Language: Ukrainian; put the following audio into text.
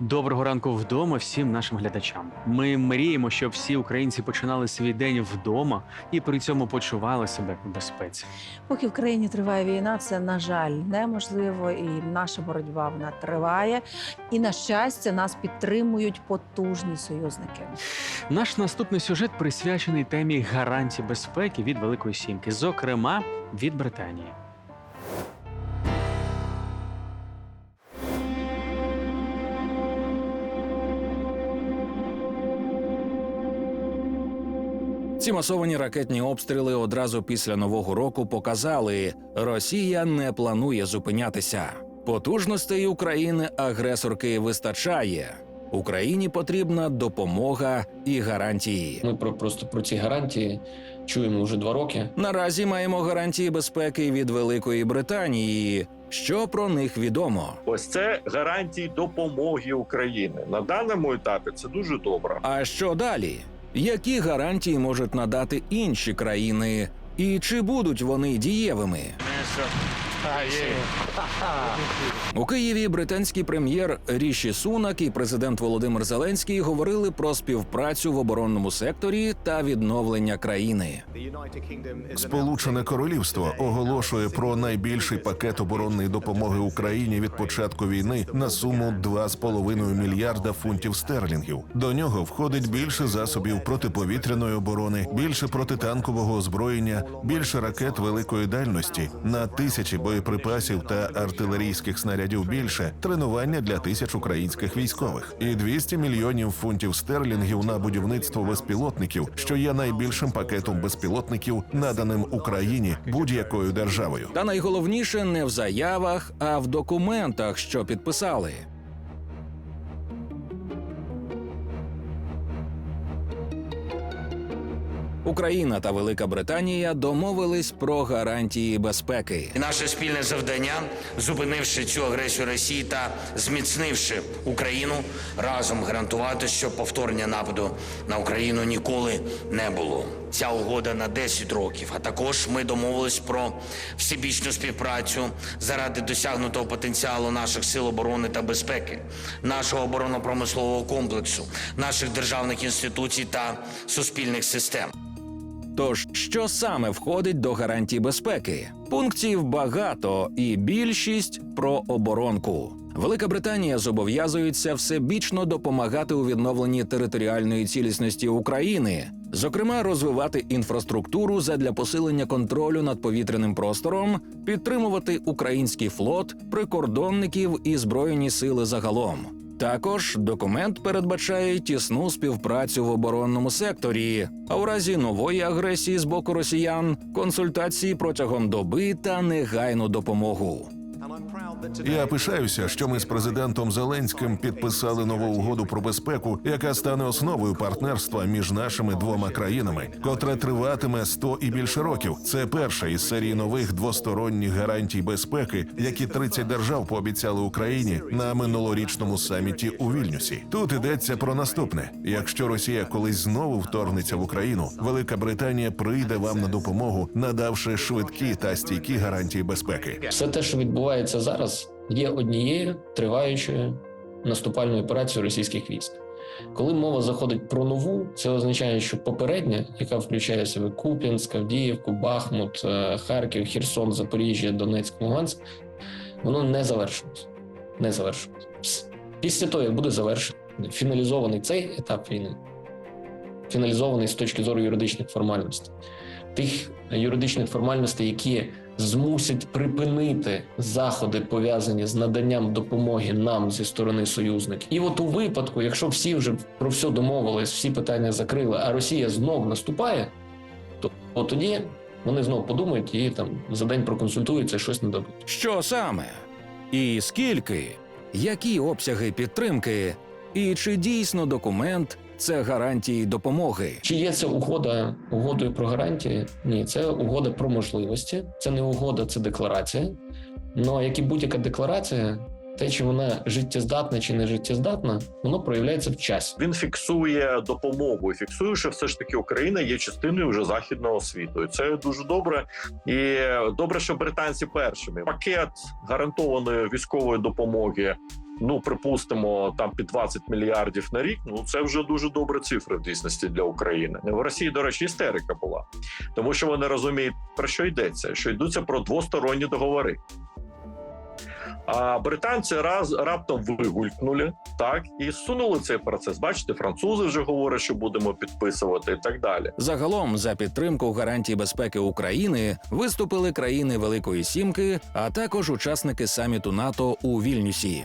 Доброго ранку вдома всім нашим глядачам. Ми мріємо, щоб всі українці починали свій день вдома і при цьому почували себе в безпеці. Поки в країні триває війна, це на жаль неможливо, і наша боротьба вона триває. І на щастя, нас підтримують потужні союзники. Наш наступний сюжет присвячений темі гарантій безпеки від Великої Сімки, зокрема від Британії. Ці масовані ракетні обстріли одразу після нового року показали, Росія не планує зупинятися. Потужностей України агресорки вистачає. Україні потрібна допомога і гарантії. Ми про просто про ці гарантії чуємо вже два роки. Наразі маємо гарантії безпеки від Великої Британії. Що про них відомо? Ось це гарантії допомоги України на даному етапі. Це дуже добре. А що далі? Які гарантії можуть надати інші країни? І чи будуть вони дієвими? У Києві британський прем'єр Ріші Сунак і президент Володимир Зеленський говорили про співпрацю в оборонному секторі та відновлення країни. Сполучене Королівство оголошує про найбільший пакет оборонної допомоги Україні від початку війни на суму 2,5 мільярда фунтів стерлінгів. До нього входить більше засобів протиповітряної оборони, більше протитанкового озброєння, більше ракет великої дальності на тисячі боєприпасів та артилерійських снарядів більше, тренування для тисяч українських військових і 200 мільйонів фунтів стерлінгів на будівництво безпілотників, що є найбільшим пакетом безпілотників, наданим Україні будь-якою державою. Та найголовніше не в заявах, а в документах, що підписали. Україна та Велика Британія домовились про гарантії безпеки. Наше спільне завдання, зупинивши цю агресію Росії та зміцнивши Україну, разом гарантувати, що повторення нападу на Україну ніколи не було. Ця угода на 10 років. А також ми домовились про всебічну співпрацю заради досягнутого потенціалу наших сил оборони та безпеки, нашого оборонно-промислового комплексу, наших державних інституцій та суспільних систем. Тож, що саме входить до гарантій безпеки? Пунктів багато, і більшість про оборонку. Велика Британія зобов'язується всебічно допомагати у відновленні територіальної цілісності України, зокрема, розвивати інфраструктуру задля посилення контролю над повітряним простором, підтримувати український флот, прикордонників і збройні сили загалом. Також документ передбачає тісну співпрацю в оборонному секторі, а у разі нової агресії з боку росіян консультації протягом доби та негайну допомогу. Я пишаюся, що ми з президентом Зеленським підписали нову угоду про безпеку, яка стане основою партнерства між нашими двома країнами, котре триватиме 100 і більше років. Це перша із серії нових двосторонніх гарантій безпеки, які 30 держав пообіцяли Україні на минулорічному саміті у Вільнюсі. Тут йдеться про наступне: якщо Росія колись знову вторгнеться в Україну, Велика Британія прийде вам на допомогу, надавши швидкі та стійкі гарантії безпеки. Все те, що відбувається зараз, є однією триваючою наступальною операцією російських військ. Коли мова заходить про нову, це означає, що попередня, яка включає в себе Куп'янськ, Авдіївку, Бахмут, е, Харків, Херсон, Запоріжжя, Донецьк, Луганськ, воно не завершилось. Не завершилось. Після того, як буде завершений, фіналізований цей етап війни, фіналізований з точки зору юридичних формальностей, тих юридичних формальностей, які змусять припинити заходи, пов'язані з наданням допомоги нам зі сторони союзників. І от у випадку, якщо всі вже про все домовились, всі питання закрили, а Росія знов наступає, то тоді вони знов подумають і там за день проконсультуються, і щось не дадуть. Що саме? І скільки? Які обсяги підтримки? І чи дійсно документ це гарантії допомоги? Чи є це угода угодою про гарантії? Ні, це угода про можливості. Це не угода, це декларація. Ну а як і будь-яка декларація, те, чи вона життєздатна чи не життєздатна, воно проявляється в часі. Він фіксує допомогу і фіксує, що все ж таки Україна є частиною вже західного світу. І це дуже добре. І добре, що британці першими пакет гарантованої військової допомоги ну припустимо, там під 20 мільярдів на рік. Ну це вже дуже добра цифра в дійсності для України. В Росії, до речі, істерика була, тому що вони розуміють про що йдеться, що йдуться про двосторонні договори. А британці раз раптом вигулькнули так і сунули цей процес. Бачите, французи вже говорять, що будемо підписувати, і так далі. Загалом за підтримку гарантій безпеки України виступили країни Великої Сімки, а також учасники саміту НАТО у Вільнюсі.